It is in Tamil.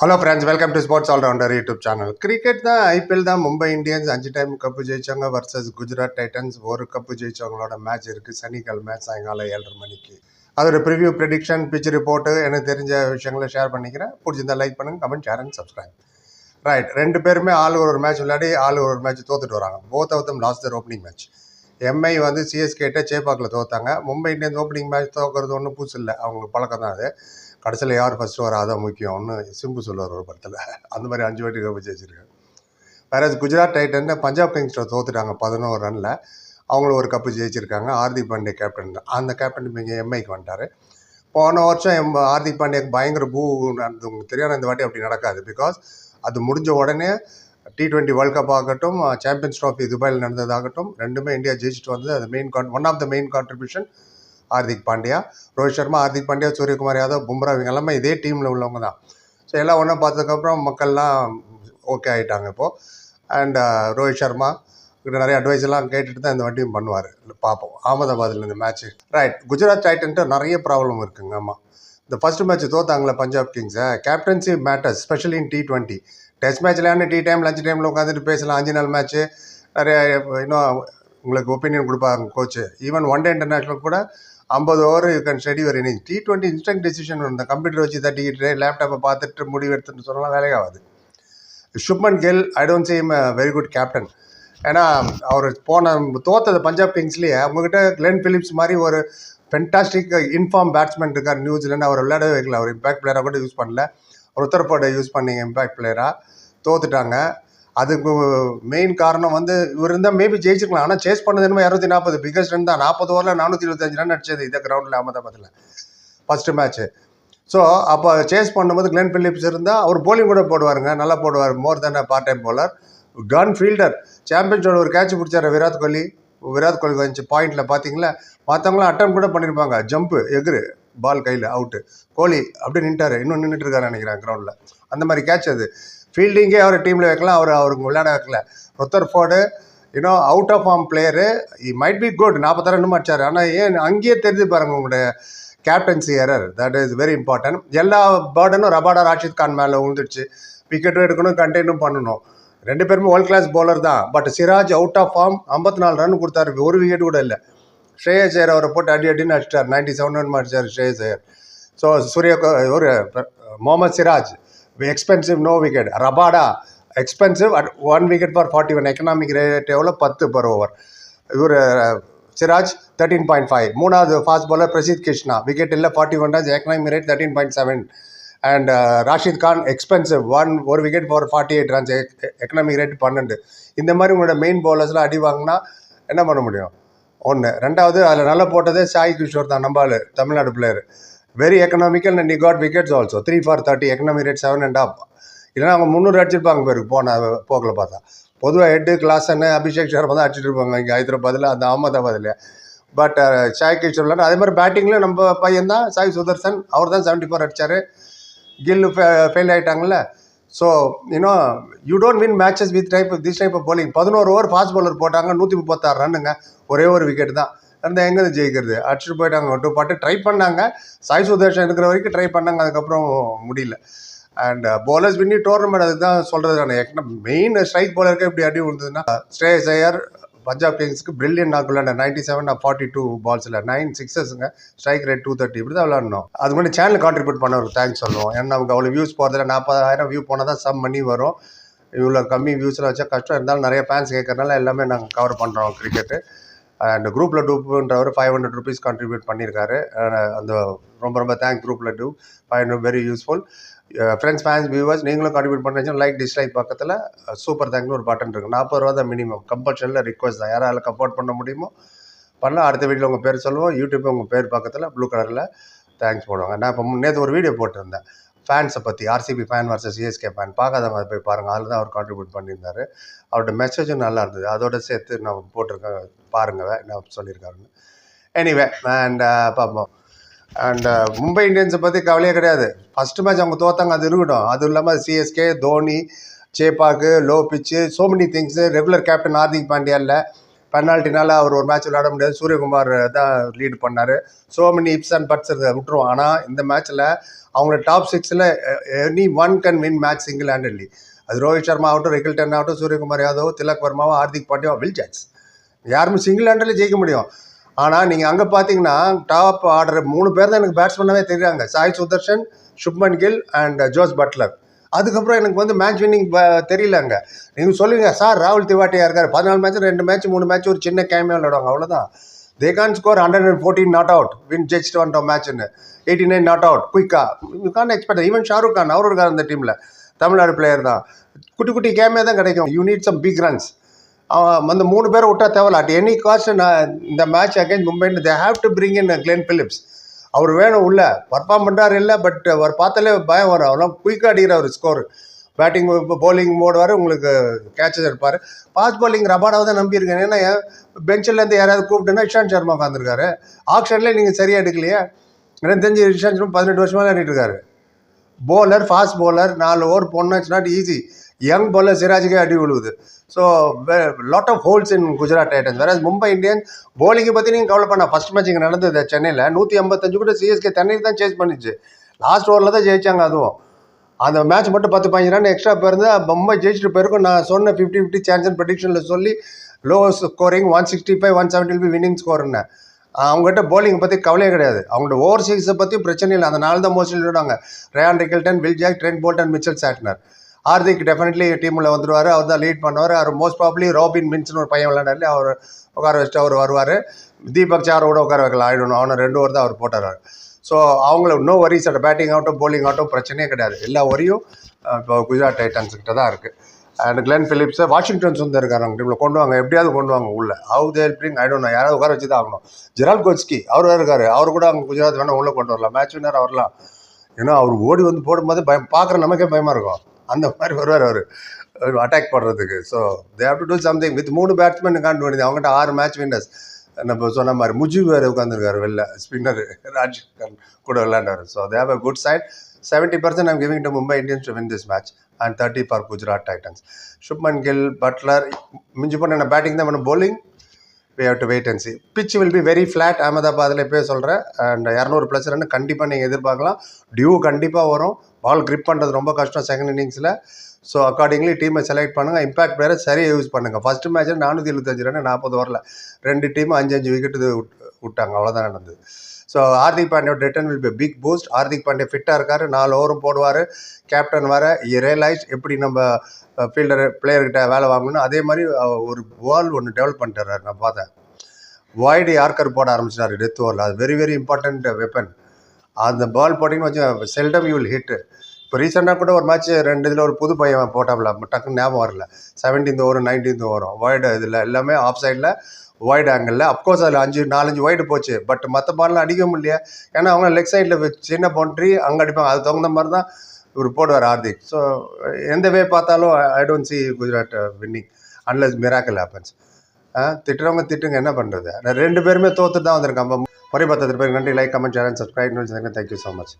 Hello friends welcome to sports allrounder YouTube channel cricket தான் ஐபிஎல் தான் மும்பை இந்தியன்ஸ் அஞ்சு டைம் கப்பு ஜெயிச்சவங்க வர்சஸ் குஜராத் டைட்டன்ஸ் ஒரு கப்பு ஜெயிச்சவங்களோட மேட்ச் இருக்குது சனிக்கிழமை சாயங்காலம் ஏழரை மணிக்கு. அதோட ப்ரிவ்யூ ப்ரிடிக்ஷன் பிச் ரிப்போர்ட்டு எனக்கு தெரிஞ்ச விஷயங்களை ஷேர் பண்ணிக்கிறேன். பிடிச்சிருந்தா லைக் பண்ணுங்க comment share and subscribe right ரெண்டு பேருமே ஆள் ஒரு மேட்ச் விளையாடி ஆள் ஒரு மேட்ச் தோத்துட்டு வராங்க. Both of them lost their opening match MI வந்து சிஎஸ்கேட்ட சேப்பாக்கில் தோத்தாங்க. மும்பை இந்தியன்ஸ் ஓப்பனிங் மேட்ச் தோக்கிறது ஒன்றும் புதுசு இல்லை. அவங்களுக்கு பழக்கம் தான் அது. கடைசியில் யார் ஃபஸ்ட்டு வர அதான் முக்கியம்னு சிம்பு சொல்லுவார் ஒரு படத்தில். அந்த மாதிரி அஞ்சு வாட்டி கப்பு ஜெயிச்சிருக்காங்க வேற குஜராத் டைட்டன் பஞ்சாப் கிங்ஸ்ட தோத்துட்டாங்க பதினோரு ரனில். அவங்களும் ஒரு கப்பு ஜெயிச்சிருக்காங்க. ஹார்திக் பாண்டே கேப்டன் தான் அந்த கேப்டன் இங்கே எம்ஐக்கு வந்துட்டார். போன வருஷம் எம் ஹார்திக் பாண்டியாக்கு பயங்கர பூ நடந்தது. உங்களுக்கு தெரியாது இந்த வாட்டி அப்படி நடக்காது. பிகாஸ் அது முடிஞ்ச உடனே டி ட்வெண்ட்டி வேர்ல்ட் கப் ஆகட்டும் சாம்பியன்ஸ் ட்ராஃபி துபாயில் நடந்ததாகட்டும் ரெண்டுமே இந்தியா ஜெயிச்சுட்டு வந்தது. அது main con one of the main contribution Hardik Pandya Rohit Sharma Hardik Pandya Suryakumar Yadav Bumrah இவங்க எல்லாமே இதே டீமில் உள்ளவங்க தான். ஸோ எல்லாம் ஒன்றா பார்த்ததுக்கப்புறம் மக்கள்லாம் ஓகே ஆகிட்டாங்க இப்போது அண்ட் uh, ரோஹித் சர்மா இங்கே நிறைய அட்வைஸ்லாம் கேட்டுட்டு தான் இந்த வண்டியும் பண்ணுவார். பார்ப்போம். அகமதாபாத்தில் இந்த மேட்ச்சு ரைட் குஜராத் டைட்டன்ட்டு நிறைய ப்ராப்ளம் இருக்குங்க. ஆமாம் இந்த ஃபர்ஸ்ட் மேட்ச் தோத்தாங்களே Punjab கிங்ஸை. Captaincy matters specially in T twenty test மேட்ச்லான்னு tea time lunch டைமில் உட்காந்துட்டு பேசலாம். அஞ்சு நாள் மேட்ச்சு நிறைய இன்னும் உங்களுக்கு ஒப்பீனியன் கொடுப்பாங்க coach even one day international கூட ஐம்பது ஓவர் யூ கேன் ஸ்டடி ஒரு inning T twenty instant decision இந்த கம்ப்யூட்டர் வச்சு தட்டிக்கிட்டு லேப்டாப்பை பார்த்துட்டு முடிவு எடுத்துட்டு சொல்லலாம் வேலையாகாது Shubman Gill I don't same very good captain ஏன்னா அவர் போன தோத்தது பஞ்சாப் கிங்ஸ்லேயே அவங்ககிட்ட கிளென் பிலிப்ஸ் மாதிரி ஒரு ஃபென்டாஸ்டிக் இன்ஃபார்ம் பேட்ஸ்மேன் இருக்கார் நியூசிலாந்து அவர் விளையாடவே வைக்கல. அவர் இம்பேக்ட் பிளேயராக கூட யூஸ் பண்ணல. ருத்தர்போர்டை யூஸ் பண்ணிங்க இம்பேக்ட் பிளேயராக தோத்துட்டாங்க. அதுக்கு மெயின் காரணம் வந்து இவர் இருந்தால் மேபி ஜெயிச்சிருக்கலாம். ஆனால் சேஸ் பண்ணது என்னமோ இரநூத்தி நாற்பது பிக்கஸ்ட் ரன் தான். நாற்பது ஓவரில் நானூற்றி இருபத்தஞ்சு ரன் அடிச்சது இந்த கிரவுண்டில் அகமதாபாத்தில் ஃபஸ்ட்டு மேட்ச்சு ஸோ அப்போ சேஸ் பண்ணும்போது கிளென் பிலிப்ஸ் இருந்தால் அவர் போலிங் கூட போடுவாருங்க. நல்லா போடுவார். More than part time bowler gun fielder சாம்பியன்ஸோட ஒரு கேட்ச் பிடிச்சாரு விராட் கோலி. விராட் கோலி வந்துச்சு பாயிண்டில் பார்த்தீங்களா மற்றவங்களாம் அட்டம் கூட பண்ணியிருப்பாங்க ஜம்ப்பு எகுரு பால் கையில் அவுட்டு கோலி அப்படியே நின்ட்டார். இன்னும் நின்றுட்டு இருக்காரு நினைக்கிறேன் கிரவுண்டில் அந்த மாதிரி கேட்ச் அது. ஃபீல்டிங்கே அவர் டீமில் வைக்கலாம் அவர் அவருக்கு விளையாட வைக்கல. Rutherford you know out of form player he might be good நாற்பத்தி ரெண்டு அடிச்சார். ஆனால் ஏன் அங்கேயே தெரிஞ்சு பாருங்க உங்களுடைய captaincy error that is very important எல்லா பேர்டனும் ரபாடா ராஷித் கான் மேலே விழுந்துருச்சு விக்கெட்டும் எடுக்கணும் கண்டெயினும் பண்ணணும். ரெண்டு பேருமே வேர்ல்ட் கிளாஸ் பவுலர் தான். But Siraj out of form ஐம்பத்தி நாலு ரன் கொடுத்தாரு. ஒரு விக்கெட் கூட இல்லை. ஸ்ரேயஸ் ஐயர் அவரை போட்டு அடி அடின்னு அடிச்சிட்டார். நைன்டி செவன் ரன் அடிச்சார் ஸ்ரேயஸ் ஐயர் ஸோ சூரிய ஒரு Mohammed Siraj expensive no wicket Rabada expensive at one wicket for forty one economic rate எவ்வளோ பத்து பர் ஓவர் இவர் சிராஜ் தேர்ட்டீன் பாயிண்ட் ஃபைவ் மூணாவது fast bowler Prasidh Krishna. Wicket இல்லை forty one runs economic rate thirteen point seven and Rashid Khan expensive one ஒரு wicket for forty eight runs economic rate பன்னெண்டு. இந்த மாதிரி உங்களோட மெயின் பவுலர்ஸ்லாம் அடி வாங்கினா என்ன பண்ண முடியும்? ஒன்று ரெண்டாவது அதில் நல்லா போட்டதே சாய் கிஷோர் தான். நம்பாள் Tamil Nadu player very economical and God wickets also three for thirty economy rate seven and of இல்லைன்னா அவங்க முந்நூறு அடிச்சிருப்பாங்க பேருக்கு போன போக்கில் பார்த்தா. பொதுவாக ஹெட்டு கிளாஸ்ன்னு அபிஷேக் சர்மா தான் அடிச்சிட்டு இருப்பாங்க. இங்கே ஹைதராபாத்தில் அந்த அகமதாபாத்தில் பட் சாய் கிஷோர் அதே மாதிரி பேட்டிங்கில் நம்ம பையன் தான் சாய் சுதர்சன் அவர் தான் செவன்ட்டி ஃபோர் அடித்தார் Gill fail ஆகிட்டாங்கல்ல so you know you don't win matches with type this type of bowling பதினோரு ஓவர் ஃபாஸ்ட் bowler போட்டாங்க நூற்றி முப்பத்தாறு ரன்னுங்க. ஒரே ஒரு விக்கெட் தான். அந்த எங்கேருந்து ஜெயிக்கிறது. அடிச்சுட்டு போயிட்டாங்க டூ பாட்டு ட்ரை பண்ணாங்க. சாய் சுதர்ஷன் இருக்கிற வரைக்கும் ட்ரை பண்ணாங்க அதுக்கப்புறம் முடியல. And uh, bowlers winning tournament அதுக்கு தான் சொல்கிறது நான் மெயின் ஸ்ட்ரைக் போலருக்கு இப்படி அடி விழுந்ததுன்னா ஸ்ரேயஸ் ஐயர் பஞ்சாப் கிங்ஸ்க்கு பிரில்லியன் நாக் விளாண்ட நைன்டி செவன் ஃபார்ட்டி டூ பால்ஸில் நைன் சிக்ஸஸுங்க ஸ்ட்ரைக் ரேட் டூ தேர்ட்டி இப்படி தான் விளாடணும் அது மாதிரி சேனல் கான்ட்ரிபியூட் பண்ணவருக்கு தேங்க்ஸ் சொல்லுவோம். ஏன்னா நமக்கு அவ்வளோ வியூஸ் போகிறதுல நாற்பதாயிரம் வியூ போனால் தான் சம் மணி வரும். இவ்வளோ கம்மி வியூஸில் வச்சா கஷ்டம். இருந்தாலும் நிறைய ஃபேன்ஸ் கேட்கறதுனால எல்லாமே நாங்கள் கவர் பண்ணுறோம் கிரிக்கெட்டு அண்ட் குரூப்பில் டூப்புன்றவர் ஃபைவ் ஹண்ட்ரட் ருபீஸ் கான்ட்ரிபியூட் பண்ணியிருக்காரு அந்த ரொம்ப ரொம்ப தேங்க் குரூப்பில் two five hundred very useful friends fans viewers நீங்களும் கான்ட்ரிபியூட் பண்ணுறீங்க லைக் டிஸ்லைக் பக்கத்தில் சூப்பர் தேங்க்னு ஒரு பட்டன் இருக்குது நாற்பது ரூபா தான் மினிமம் கம்பல்ஷனில் ரிக்வஸ்ட் தான். யாரால கப்போர்ட் பண்ண முடியுமோ பண்ணலாம். அடுத்த வீட்டில் உங்கள் பேர் சொல்லுவோம். யூடியூப் உங்கள் பேர் பக்கத்தில் ப்ளூ கலரில் தேங்க்ஸ் போடுவாங்க. நான் இப்போ நேற்று ஒரு வீடியோ போட்டிருந்தேன். ஃபேன்ஸை பற்றி RCB fan versus CSK fan பார்க்காதவங்க அதை போய் பாருங்கள் அதில் தான் அவர் கான்ட்ரிபியூட் பண்ணியிருந்தார். அவரோட மெசேஜும் நல்லா இருந்தது. அதோட சேர்த்து நான் போட்டிருக்கேன் பாருங்கள் நான் சொல்லியிருக்காருன்னு. எனிவே அண்ட் பார்ப்போம் அண்ட் மும்பை இந்தியன்ஸை பற்றி கவலையே கிடையாது. ஃபஸ்ட்டு மேட்ச் அவங்க தோத்தாங்க அது இருக்கட்டும். அதுவும் இல்லாமல் CSK Dhoni Chepauk low pitch so many things regular captain Hardik Pandya இல்லை. பெனால்ட்டினால் அவர் ஒரு மேட்ச் விளையாட முடியாது. சூரியகுமார் தான் லீட் பண்ணார். So many ifs and buts விட்டுருவோம் ஆனால் இந்த மேட்ச்சில் அவங்கள top six any one can win match single handedly அது ரோஹித் சர்மா ஆகட்டும் ரிகில்டன் ஆகட்டும் சூரியகுமார் யாதவ் திலக் வர்மாவோ ஹார்திக் பாண்டியா வில் சான்ஸ் யாருமே சிங்கிள் ஹேண்டட்ல ஜெயிக்க முடியும். ஆனால் நீங்கள் அங்கே பார்த்தீங்கன்னா டாப் ஆர்டர் மூணு பேர் தான் எனக்கு பேட்ஸ்மேனாகவே தெரியாங்க Sai Sudharshan Shubman Gill and Jos Buttler அதுக்கப்புறம் எனக்கு வந்து மேட்ச் வின்னிங் தெரியலங்க. நீங்கள் சொல்லுவீங்க சார் ராகுல் திவாட்டியாக இருக்கார். பதினாலு மேட்ச் ரெண்டு மேட்ச் மூணு மேட்ச் ஒரு சின்ன கேமியா விளையாடுவாங்க அவ்வளோதான் they can score hundred and fourteen not out win ஜெயிச்சிட்டு வந்துட்டோம் மேட்ச்னு எயிட்டி நைன் நாட் அவுட் குயிக்காக you can expect even Shahrukh Khan அவரும் இருக்கார் அந்த டீமில் தமிழ்நாடு பிளேயர் தான். குட்டி குட்டி கேமே தான் கிடைக்கும். You need some big runs அவன் அந்த மூணு பேரை விட்டா தேவையில்ல. அட் எனி காஸ்ட் நான் இந்த match against மும்பைன்னு they have to bring in Glenn Phillips அவர் வேணும் உள்ள. பர்ஃபார்ம் பண்ணுறாரு இல்லை பட் அவர் பார்த்தாலே பயம் வரும். அவரெல்லாம் குயிக்காக அடிக்கிற ஒரு ஸ்கோர் பேட்டிங் போலிங் மோடு வர உங்களுக்கு கேட்சஸ் எடுப்பார். ஃபாஸ்ட் பாலிங் ரபாடாவை தான் நம்பியிருக்கேன். ஏன்னா பெஞ்சிலேருந்து யாராவது கூப்பிட்டுன்னா இஷாந்த் சர்மா உட்காந்துருக்காரு ஆக்ஷன்லேயே நீங்கள் சரியாக எடுக்கலையே. எனக்கு தெரிஞ்சு இஷாந்த் சர்மா பதினெட்டு வருஷமாக விளையாடிட்டு இருக்காரு. போலர் ஃபாஸ்ட் போலர் நாலு ஓவர் போனால் இட்ஸ் நாட் ஈஸி யங் போல சிராஜுக்கே அடி விழுவுது so lot of holes in Gujarat Titans வேற மும்பை இந்தியன்ஸ் போலிங்கை பற்றி நீங்கள் கவலை பண்ண ஃபர்ஸ்ட் மேட்ச் இங்கே நடந்தது சென்னையில் நூற்றி ஐம்பத்தஞ்சு கூட சிஎஸ்கே தண்ணீர் தான் சேஸ் பண்ணிச்சு. லாஸ்ட் ஓவரில் தான் ஜெயிச்சாங்க அதுவும். அந்த மேட்ச் மட்டும் பத்து பதினஞ்சு ரன் எக்ஸ்ட்ரா போயிருந்தா மும்பை ஜெயிச்சுட்டு போயிருக்கும். நான் சொன்ன ஃபிஃப்டி ஃபிஃப்டி சான்ஸ் ப்ரெடிக்ஷனில் சொல்லி low scoring one sixty five one seventy be winning ஸ்கோர்னு அவங்ககிட்ட bowling பற்றி கவலையே கிடையாது. அவங்களோட ஓவர்சீஸை பற்றி பிரச்சனை இல்லை. அந்த நாள் தான் மோஸ்ட்லி விடுவாங்க Ryan Rickelton Will Jack Trent Bolton Mitchell Santner Hardik definitely டீமில் வந்துடுவார் அவர் தான் லீட் பண்ணுவார். அவர் மோஸ்ட் ப்ராப்ளி ரோபின் மின்ஸ்னு ஒரு பையன் விளையாடாரு அவர் உட்கார வச்சுட்டு அவர் வருவார். தீபக் சாரை கூட உட்கார வைக்கலாம். ஆயிடணும் அவனை ரெண்டு ஓவர் தான் அவர் போட்டார். ஸோ அவங்கள இன்னும் வரிஸ் அட் பேட்டிங் ஆகட்டும் போலிங் ஆகட்டும் பிரச்சனையே கிடையாது. எல்லா வரியும் இப்போ குஜராத் டைட்டன்ஸ் கிட்ட தான் இருக்குது அண்ட் கிளென் பிலிப்ஸ் வாஷிங்டன்ஸ் வந்து இருக்காரு அவங்க டீமில் கொண்டு வாங்க. எப்படியாவது கொண்டு வாங்க உள்ள. ஹவு தேல் பிரிங் ஐ டோன் யாராவது உட்கார வச்சு தான் ஆகணும். ஜெரால் கோச்கி அவர் இருக்கார். அவர் கூட அவங்க குஜராத் வேணால் உள்ளே கொண்டு வரலாம். மேட்ச் வின்னர் வரலாம் ஏன்னா அவர் ஓடி வந்து போடும்போது பயம் பார்க்குற நமக்கே பயமாக இருக்கும். அந்த மாதிரி வருவார் அவர். அட்டாக் பண்ணுறதுக்கு so they have to do something with மூணு பேட்ஸ்மேன் காண்டு வேண்டியது அவங்ககிட்ட ஆறு மேட்ச் வின்னர்ஸ் நம்ம சொன்ன மாதிரி முஜிப் வேறு உட்காந்துருக்காரு வெளில. ஸ்பின்னர் ராஜ்கன் கூட விளையாண்டாரு so they a good side seventy percent I'm giving to Mumbai Indians to win this match and thirty for Gujarat Titans Shubman Gill Butler மிஞ்சி போன என்ன பேட்டிங் தான் பண்ண bowling. We have to wait and see pitch will be very flat அகமதாபாத்தில் எப்போயே சொல்கிறேன் அண்ட் இரநூறு ப்ளஸ் ரன் கண்டிப்பாக நீங்கள் எதிர்பார்க்கலாம். டியூ கண்டிப்பாக வரும். பால் கிரிப் பண்ணுறது ரொம்ப கஷ்டம் செகண்ட் இன்னிங்ஸில் ஸோ அக்கார்டிங்லி டீமை செலக்ட் பண்ணுங்கள் இம்பாக்ட் வேறு சரியாக யூஸ் பண்ணுங்கள் ஃபஸ்ட்டு மேட்ச்சில் நானூற்றி எழுபத்தஞ்சு ரன் நாற்பது ஓவரில். ரெண்டு டீமும் அஞ்சு அஞ்சு விக்கெட்டு விட்டாங்க. அவ்வளோதான் நடந்தது. So Hardik பாண்டியோட return will be big boost Hardik Pandya ஃபிட்டாக இருக்கார். நாலு ஓவரும் போடுவார். கேப்டன் வர ரியலைஸ் எப்படி நம்ம ஃபீல்டர் பிளேயர்கிட்ட வேலை வாங்கணும் அதே மாதிரி ஒரு பால் ஒன்று டெவலப் பண்ணிட்டுறாரு நான் பார்த்தேன். வைடு யார்கர் போட ஆரம்பிச்சிட்டாரு டெத் ஓவரில் அது வெரி வெரி இம்பார்ட்டண்ட் வெப்பன் அந்த பால் போட்டிங்கன்னு வச்சு செல்டம் யூ வில் ஹிட்டு இப்போ ரீசெண்டாக கூட ஒரு மேட்ச் ரெண்டு இதில் ஒரு புது பையன் போட்டாப்ல டக்குன்னு ஞாபகம் வரல. செவன்டீன்த் ஓவரும் நைன்டீன்த் ஓவரும் வைடு இதில் எல்லாமே ஆஃப் சைடில் ஒய்டு ஆங்கிளில் அப்கோர்ஸ் அதில் அஞ்சு நாலஞ்சு ஒய்டு போச்சு. பட் மற்ற பால்லாம் அடிக்க முடியல ஏன்னா அவங்க லெக் சைடில் சின்ன பவுண்ட்ரி அங்கே அடிப்பாங்க. அது தகுந்த மாதிரி தான் இவர் போடுவார் ஹார்திக் ஸோ எந்த வே பார்த்தாலும் I don't see Gujarat winning unless miracle happens திட்டுறவங்க திட்டுங்க. என்ன பண்ணுறது ரெண்டு பேருமே தோற்று தான் வந்திருக்காங்க. முறை பார்த்ததுக்கு பேருக்கு நன்றி. Like comment share subscribe thank you so much